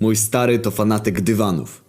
Mój stary to fanatyk dywanów.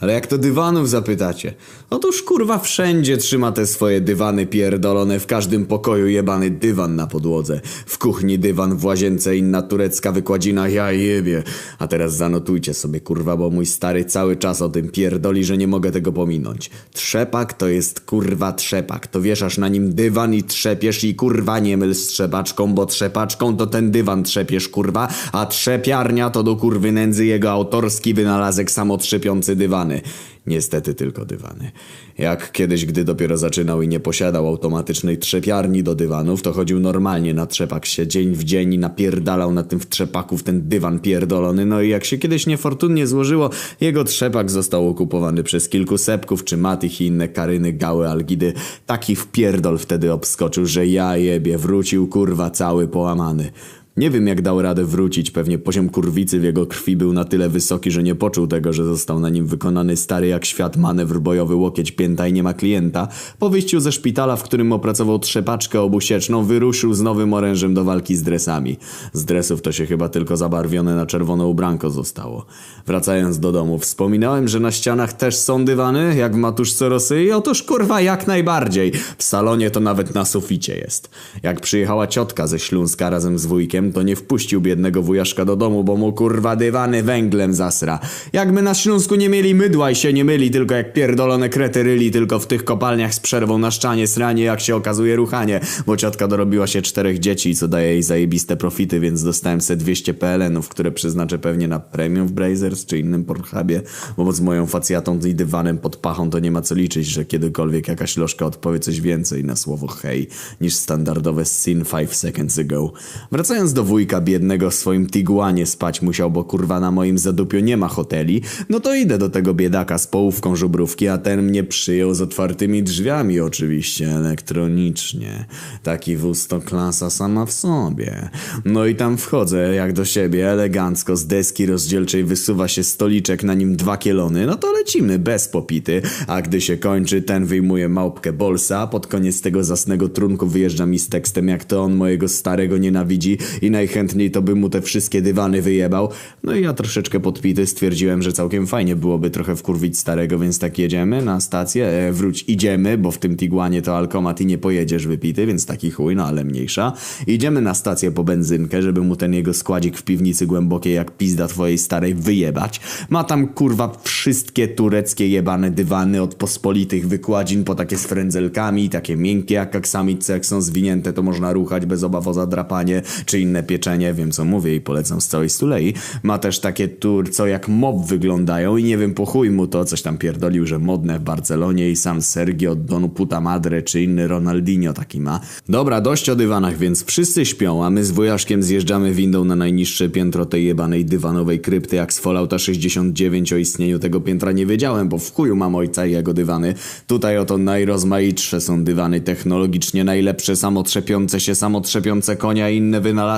Ale jak to dywanów zapytacie? Otóż kurwa wszędzie trzyma te swoje dywany pierdolone, w każdym pokoju jebany dywan na podłodze. W kuchni dywan, w łazience inna turecka wykładzina, ja jebie. A teraz zanotujcie sobie kurwa, bo mój stary cały czas o tym pierdoli, że nie mogę tego pominąć. Trzepak to jest kurwa trzepak. To wieszasz na nim dywan i trzepiesz i kurwa nie myl z trzepaczką, bo trzepaczką to ten dywan trzepiesz kurwa, a trzepiarnia to do kurwy nędzy jego autorski wynalazek samotrzepiący dywany. Niestety tylko dywany. Jak kiedyś, gdy dopiero zaczynał i nie posiadał automatycznej trzepiarni do dywanów, to chodził normalnie na trzepak się dzień w dzień i napierdalał na tym w trzepaku w ten dywan pierdolony. No i jak się kiedyś niefortunnie złożyło, jego trzepak został okupowany przez kilku sepków czy matych i inne karyny, gały, algidy. Taki wpierdol wtedy obskoczył, że ja jebie, wrócił kurwa cały połamany. Nie wiem jak dał radę wrócić, pewnie poziom kurwicy w jego krwi był na tyle wysoki, że nie poczuł tego, że został na nim wykonany stary jak świat manewr bojowy łokieć pięta i nie ma klienta. Po wyjściu ze szpitala, w którym opracował trzepaczkę obusieczną, wyruszył z nowym orężem do walki z dresami. Z dresów to się chyba tylko zabarwione na czerwono ubranko zostało. Wracając do domu, wspominałem, że na ścianach też są dywany, jak w matuszce Rosy? Otóż kurwa jak najbardziej. W salonie to nawet na suficie jest. Jak przyjechała ciotka ze Śląska razem z wujkiem, to nie wpuścił biednego wujaszka do domu, bo mu kurwa dywany węglem zasra. Jakby na Śląsku nie mieli mydła i się nie myli, tylko jak pierdolone krety ryli, tylko w tych kopalniach z przerwą na szczanie sranie, jak się okazuje ruchanie, bo ciotka dorobiła się czterech dzieci, co daje jej zajebiste profity, więc dostałem se 200 PLN-ów, które przeznaczę pewnie na premium w Brazers czy innym Pornhubie, bo z moją facjatą i dywanem pod pachą to nie ma co liczyć, że kiedykolwiek jakaś lożka odpowie coś więcej na słowo hej, niż standardowe scene 5 seconds ago. Wracając do wujka biednego w swoim Tiguanie spać musiał, bo kurwa na moim zadupiu nie ma hoteli, no to idę do tego biedaka z połówką żubrówki, a ten mnie przyjął z otwartymi drzwiami oczywiście, elektronicznie. Taki wóz to klasa sama w sobie. No i tam wchodzę jak do siebie, elegancko, z deski rozdzielczej wysuwa się stoliczek, na nim dwa kielony, no to lecimy bez popity, a gdy się kończy, ten wyjmuje małpkę bolsa, pod koniec tego zasnego trunku wyjeżdża mi z tekstem, jak to on mojego starego nienawidzi i najchętniej to by mu te wszystkie dywany wyjebał. No i ja troszeczkę podpity stwierdziłem, że całkiem fajnie byłoby trochę wkurwić starego, więc tak jedziemy na stację, e, wróć, idziemy, bo w tym Tiguanie to alkomat i nie pojedziesz wypity, więc taki chuj, no ale mniejsza. Idziemy na stację po benzynkę, żeby mu ten jego składzik w piwnicy głębokiej jak pizda twojej starej wyjebać. Ma tam kurwa wszystkie tureckie jebane dywany od pospolitych wykładzin po takie z frędzelkami, takie miękkie jak aksamit, co jak są zwinięte to można ruchać bez obaw o zadrapanie, czy pieczenie, wiem co mówię i polecam z całej stulei. Ma też takie tur, co jak mob wyglądają i nie wiem po chuj mu to, coś tam pierdolił, że modne w Barcelonie i sam Sergio Donu Puta Madre czy inny Ronaldinho taki ma. Dobra, dość o dywanach, więc wszyscy śpią, a my z wujaszkiem zjeżdżamy windą na najniższe piętro tej jebanej dywanowej krypty jak z Fallouta 69 o istnieniu tego piętra nie wiedziałem, bo w chuju mam ojca i jego dywany. Tutaj oto najrozmaitsze są dywany technologicznie najlepsze, samotrzepiące się, samotrzepiące konia i inne wynalazki,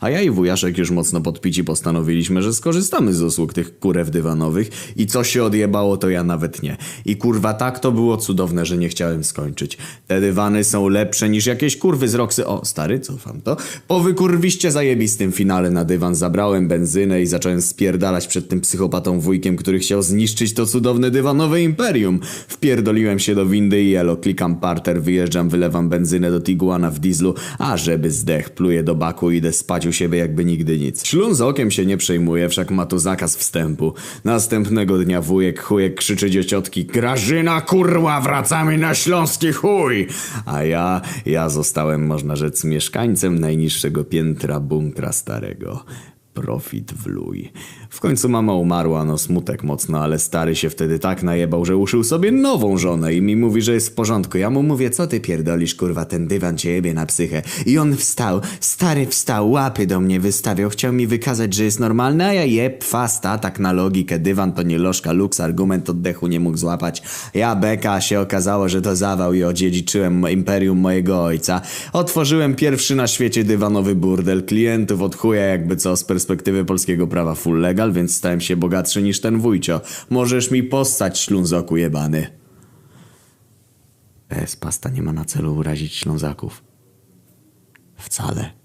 a ja i wujaszek już mocno podpici postanowiliśmy, że skorzystamy z usług tych kurew dywanowych i co się odjebało to ja nawet nie. I kurwa tak to było cudowne, że nie chciałem skończyć. Te dywany są lepsze niż jakieś kurwy z Roxy. O, stary, cofam to. Po wykurwiście zajebistym finale na dywan zabrałem benzynę i zacząłem spierdalać przed tym psychopatą wujkiem, który chciał zniszczyć to cudowne dywanowe imperium. Wpierdoliłem się do windy i elo, klikam parter, wyjeżdżam, wylewam benzynę do Tiguana w dieslu, a żeby zdech, pluję do baku i idę spać u siebie jakby nigdy nic. Szlun z okiem się nie przejmuje, wszak ma tu zakaz wstępu. Następnego dnia wujek chujek krzyczy do ciotki Grażyna kurła, wracamy na śląski chuj! A ja, ja zostałem, można rzec, mieszkańcem najniższego piętra bunkra starego. Profit w. W końcu mama umarła, no smutek mocno, ale stary się wtedy tak najebał, że uszył sobie nową żonę i mi mówi, że jest w porządku. Ja mu mówię, co ty pierdolisz, kurwa, ten dywan cię jebie na psychę. I on wstał, stary wstał, łapy do mnie wystawiał, chciał mi wykazać, że jest normalny, a ja jeb, fasta, tak na logikę, dywan to nie lożka, luks, argument oddechu nie mógł złapać. Ja beka, się okazało, że to zawał i odziedziczyłem imperium mojego ojca. Otworzyłem pierwszy na świecie dywanowy burdel, klientów od chuja jakby co z perspektywy polskiego prawa full legal, więc stałem się bogatszy niż ten wujcio. Możesz mi postać, ślązoku jebany. PS pasta nie ma na celu urazić ślązaków. Wcale.